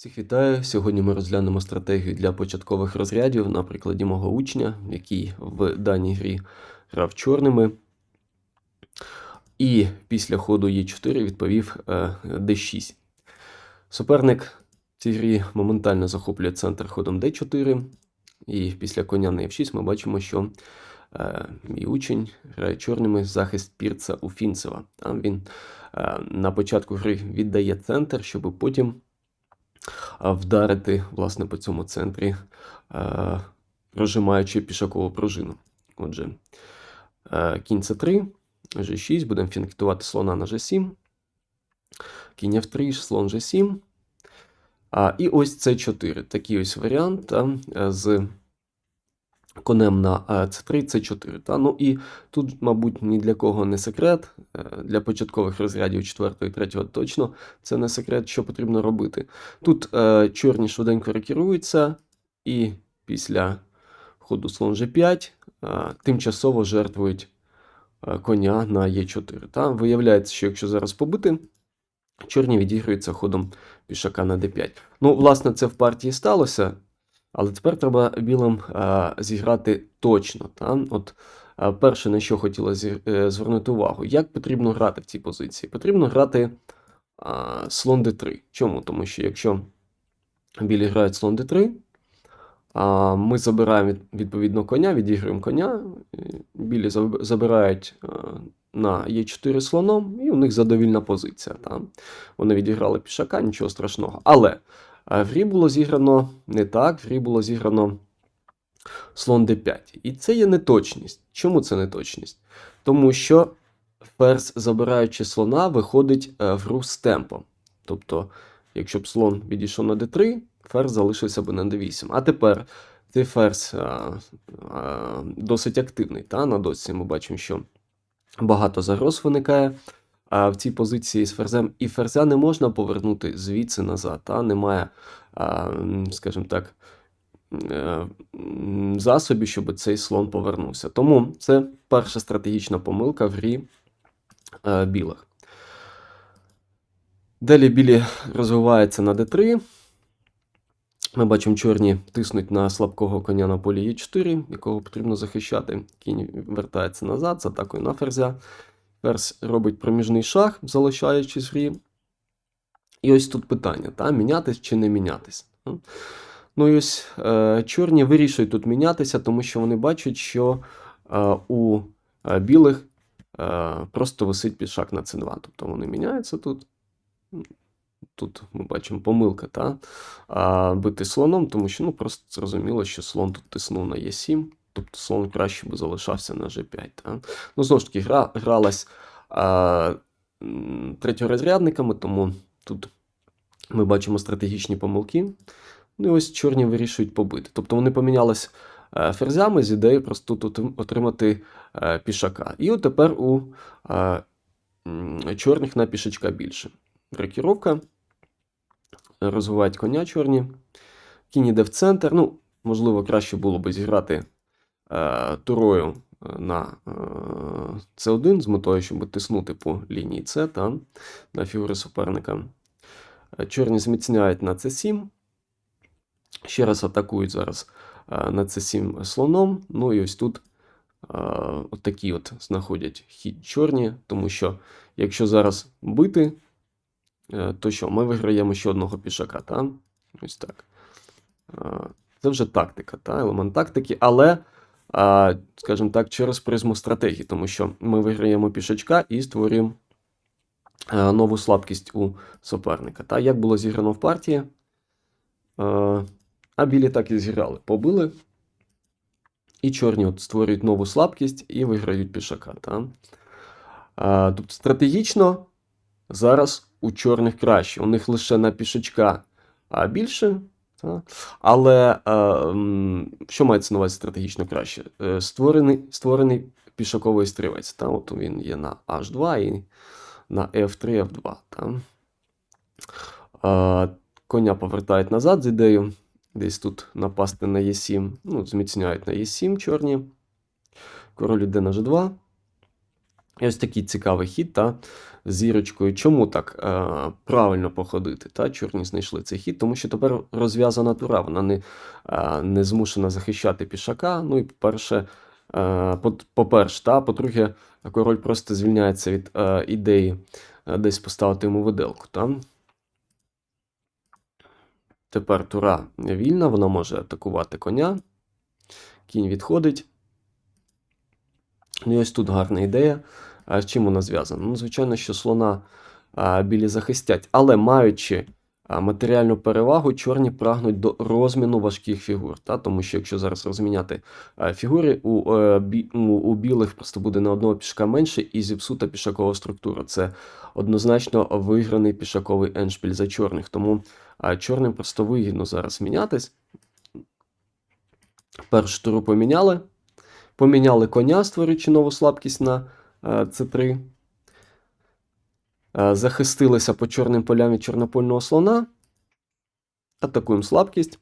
Всіх вітаю! Сьогодні ми розглянемо стратегію для початкових розрядів на прикладі мого учня, який в даній грі грав чорними. І після ходу Е4 відповів е, D6. Суперник в цій грі моментально захоплює центр ходом D4. І після коня на F6 ми бачимо, що е, мій учень грає чорними захист пірца у Фінцева. Там він е, на початку гри віддає центр, щоб потім вдарити власне по цьому центрі, е, розжимаючи пішакову пружину. Отже, е, кінь С3, G6, будемо фінктувати слона на G7, кінь F3, слон G7. А, і ось С4. Такий ось варіант е, з конем на е, С3, С4. Та? Ну і тут, мабуть, ні для кого не секрет. е, Для початкових розрядів 4 і 3 точно це не секрет, що потрібно робити. Тут е, чорні швиденько рекеруються, і після ходу слон G5 е, тимчасово жертвують е, коня на Е4. Та? Виявляється, що якщо зараз побити, чорні відігруються ходом пішака на D5. Ну, власне, це в партії сталося, але тепер треба білим е, зіграти точно. Та? От, е, перше, на що хотіла зі- е, звернути увагу, як потрібно грати в цій позиції? Потрібно грати а, слон d3. Чому? Тому що якщо білі грають слон d3, а, ми забираємо відповідно коня, відіграємо коня, білі забирають а, на Е4 слоном, і у них задовільна позиція. Там. Вони відіграли пішака, нічого страшного. Але а, в грі було зіграно не так, в грі було зіграно слон d5. І це є неточність. Чому це неточність? Тому що ферзь, забираючи слона, виходить е, в гру з темпом. Тобто, якщо б слон відійшов на d3, ферзь залишився б на d8. А тепер цей ферзь а, а, досить активний. Та? На досі ми бачимо, що багато загроз виникає в цій позиції з ферзем. І ферзя не можна повернути звідси назад. Та? Немає, а, скажімо так, е, засобів, щоб цей слон повернувся. Тому це перша стратегічна помилка в грі е, білих. Далі білі розвиваються на d3. Ми бачимо, чорні тиснуть на слабкого коня на полі Е4, якого потрібно захищати. Кінь вертається назад з атакою на ферзя. Ферзь робить проміжний шах, залишаючись в грі. І ось тут питання: та, мінятись чи не мінятись. Ну і ось е, чорні вирішують тут мінятися, тому що вони бачать, що е, у е, білих е, просто висить пішак на С2. Тобто вони міняються тут. Тут ми бачимо помилка, та? А, бити слоном, тому що ну, просто зрозуміло, що слон тут тиснув на Е7, тобто слон краще би залишався на G5. Та? Ну, знову ж таки, гра гралась а, третьорозрядниками, тому тут ми бачимо стратегічні помилки. Ну і ось чорні вирішують побити. Тобто вони помінялись е, ферзями з ідеєю просто тут отримати е, пішака. І от тепер у е, чорних на пішачка більше. Рокіровка. Розвивають коня чорні. Кінь іде в центр. Ну, можливо, краще було би зіграти турою е, на е, С1 з метою, щоб тиснути по лінії С та, на фігури суперника. Е, Чорні зміцняють на С7. Ще раз атакують зараз на С7 слоном. Ну і ось тут от такі от знаходять хід чорні, тому що якщо зараз бити, то що, ми виграємо ще одного пішака, та? Ось так. Це вже тактика, та? елемент тактики, але, е, скажімо так, через призму стратегії, тому що ми виграємо пішачка і створюємо е, нову слабкість у суперника. Та? Як було зіграно в партії? Е, А білі так і зіграли. Побили. І чорні от створюють нову слабкість і виграють пішака. Та? А, тобто стратегічно зараз у чорних краще. У них лише на пішачка а більше. Та? Але м, що мається на увазі стратегічно краще? Е, Створений, створений пішаковий стрілець. Та? От він є на H2 і на F3, F2. Та? А, коня повертають назад з ідеєю. Десь тут напасти на Е7. Ну, зміцняють на Е7 чорні. Король іде на G2. Ось такий цікавий хід та зірочкою. Чому так е, правильно походити? Та? Чорні знайшли цей хід, тому що тепер розв'язана тура, вона не, е, не змушена захищати пішака. Ну і по-перше, е, по- по-перше, та, по-друге, король просто звільняється від е, ідеї е, десь поставити йому виделку. Та? Тепер тура вільна, вона може атакувати коня. Кінь відходить. Ну і ось тут гарна ідея. З чим вона зв'язана? Ну, звичайно, що слона білі захистять, але маючи матеріальну перевагу, чорні прагнуть до розміну важких фігур. Та? Тому що якщо зараз розміняти фігури, у, е, у, білих просто буде на одного пішака менше і зіпсута пішакова структура. Це однозначно виграний пішаковий еншпіль за чорних. Тому чорним просто вигідно зараз мінятись. Першу туру поміняли. Поміняли коня, створюючи нову слабкість на е, c3. Е, Захистилися по чорним полям від чорнопольного слона. Атакуємо слабкість.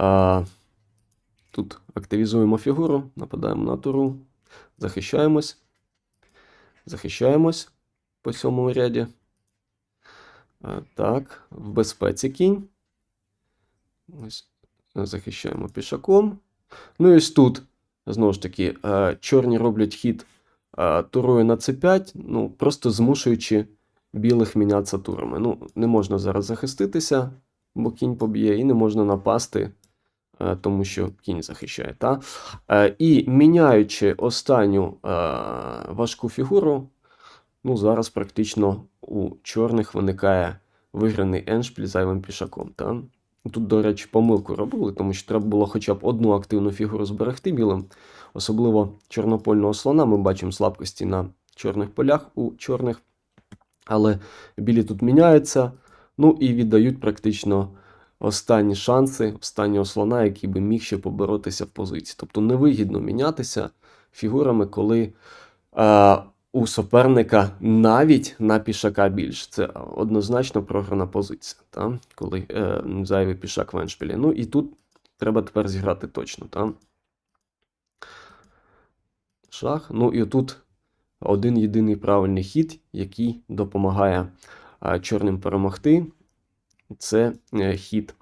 Е, Тут активізуємо фігуру, нападаємо на туру, захищаємось. Захищаємось по сьомому ряді. Так, в безпеці кінь. Ось захищаємо пішаком. Ну і ось тут, знову ж таки, е, чорні роблять хід е, турою на c5, ну, просто змушуючи білих мінятися турами. Ну, не можна зараз захиститися, бо кінь поб'є, і не можна напасти, е, тому що кінь захищає. Та? І міняючи останню важку фігуру, ну, зараз практично у чорних виникає виграний еншпіль зайвим пішаком. Та? Тут, до речі, помилку робили, тому що треба було хоча б одну активну фігуру зберегти білим. Особливо чорнопольного слона. Ми бачимо слабкості на чорних полях у чорних. Але білі тут міняються. Ну і віддають практично останні шанси останнього слона, який би міг ще поборотися в позиції. Тобто невигідно мінятися фігурами, коли е, у суперника навіть на пішака більше. Це однозначно програна позиція, та? коли е, зайвий пішак в еншпілі. Ну і тут треба тепер зіграти точно. Та? Шах. Ну і тут один єдиний правильний хід, який допомагає е, чорним перемогти. Це е, хід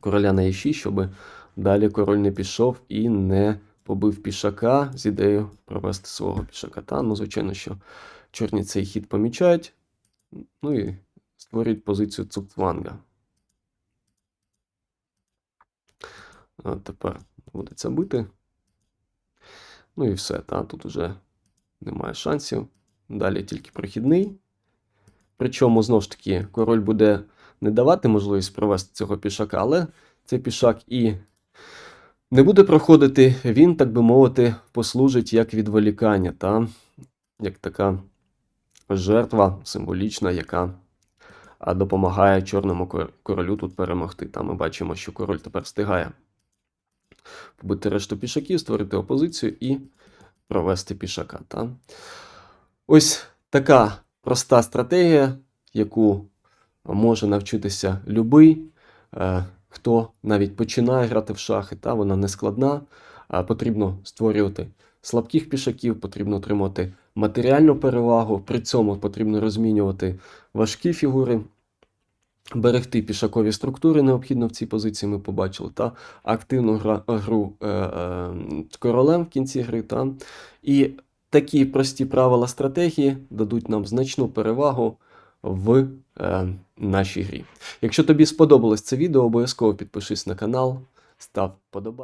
короля на e6, щоб далі король не пішов і не побив пішака з ідеєю провести свого пішака. Та, ну, звичайно, що чорні цей хід помічають. Ну і створюють позицію цукцванга. А тепер доводиться бити. Ну і все. Та, тут вже немає шансів. Далі тільки прохідний. Причому, знову ж таки, король буде не давати можливість провести цього пішака, але цей пішак і не буде проходити, він, так би мовити, послужить як відволікання, та як така жертва символічна, яка допомагає чорному королю тут перемогти. Та ми бачимо, що король тепер встигає побити решту пішаків, створити опозицію і провести пішака. Та? Ось така проста стратегія, яку може навчитися любий, е, хто навіть починає грати в шахи, та вона не складна. Потрібно створювати слабких пішаків, потрібно отримати матеріальну перевагу, при цьому потрібно розмінювати важкі фігури, берегти пішакові структури, необхідно в цій позиції ми побачили, та активну гра, гру е, е, королем в кінці гри. Та, і такі прості правила стратегії дадуть нам значну перевагу в е, нашій грі. Якщо тобі сподобалось це відео, обов'язково підпишись на канал, став подобай.